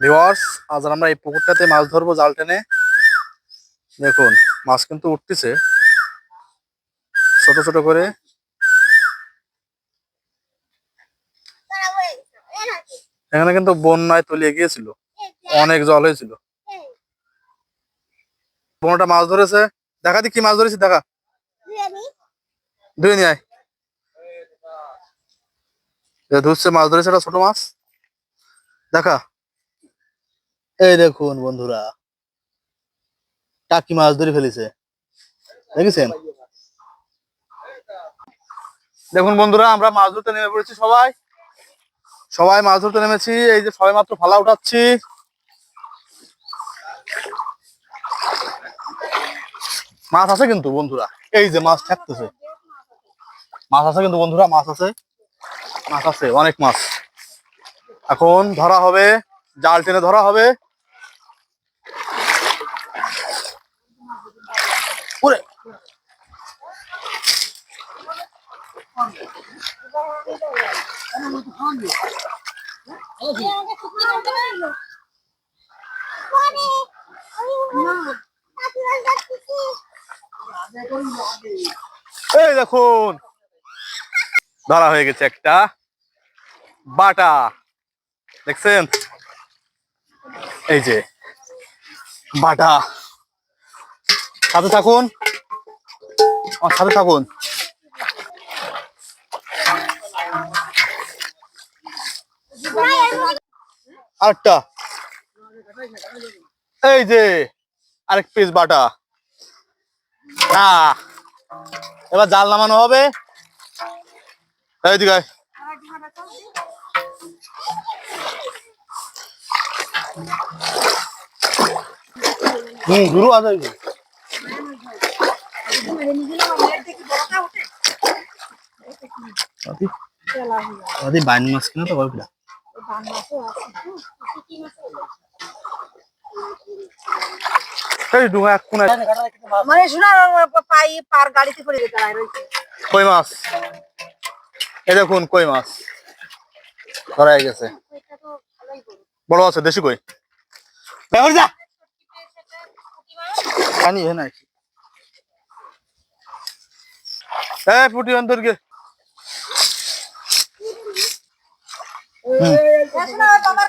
Viewers আজ আমরা এই পুকুরটাতে মাছ ধরবো জাল টেনে। দেখুন, মাছ কিন্তু উঠতেছে। ছোট ছোট করে। এখানে কিন্তু বন্যায় তলিয়ে গিয়েছিল। অনেক জল হয়েছিল। বোনটা মাছ ধরেছে। দেখা দি কি মাছ ধরেছি, দেখা। ধুয়ে নিয়ে ধুচ্ছে, মাছ ধরেছে একটা ছোট মাছ। দেখা। এই দেখুন বন্ধুরা, টাকি মাছ ধরে ফেলেছে। দেখেছেন? দেখুন বন্ধুরা, আমরা মাছ ধরতে নেমে পড়েছি সবাই। সবাই মাছ ধরতে নেমেছি, এই যে সবাই মাত্র ফালা উঠাচ্ছি। মাছ আছে কিন্তু বন্ধুরা, এই যে মাছ থাকতেছে মাছ আছে কিন্তু বন্ধুরা, মাছ আছে। মাছ আছে, অনেক মাছ। এখন ধরা হবে, জাল টেনে ধরা হবে। এই দেখুন। ধরা হয়ে গেছে একটা। বাটা। দেখছেন? এই যে, বাটা। সাথে থাকুন। সাথে থাকুন। আরেকটা। এই যে আরেক পিস বাটা। আহ, এবার জাল নামানো হবে। এইদিকে। হুম গুরু আছে এই আদি বাইন মাছ কিনা তো গল্পটা এই ডুঙা এক কোনায় মানে শোনা পাই পার গাড়িতে করে কই মাছ? এই দেখুন কই মাছ? ধরা গেছে। বড় আছে দেশি কই? বের যা। পানি হে নাই। এ পুটি অন্তর গে। বাবার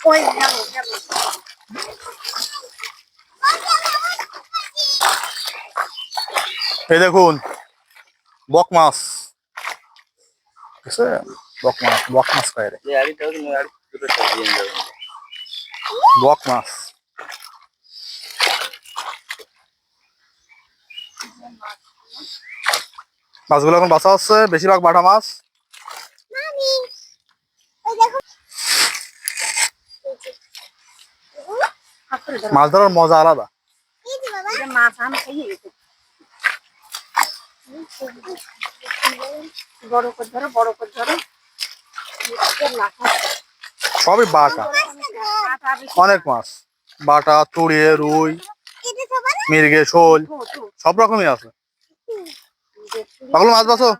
ওই গেল, গেল। এই দেখুন বক মাছ। বুঝছে বক মাছ বক মাছ খায় রে। বক মাছ। মাছগুলো এখন বাঁচা হচ্ছে বেশিরভাগ বাটা মাছ। মাছ ধরার মজা আলাদা। সবই বাটা। অনেক মাছ। বাটা তুড়িয়ে রুই মির্গে শোল সব রকমই আছে। পাগল মাছ তা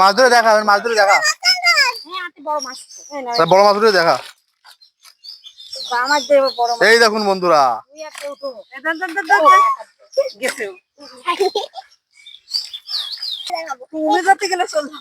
মাছ ধরে দেখা মাছ ধরে দেখা। বড় মাছ এই বড় মাছ ধরে দেখা। বড় মাছ। এই দেখুন বন্ধুরা। তুমি যাতে গেলে চলবে।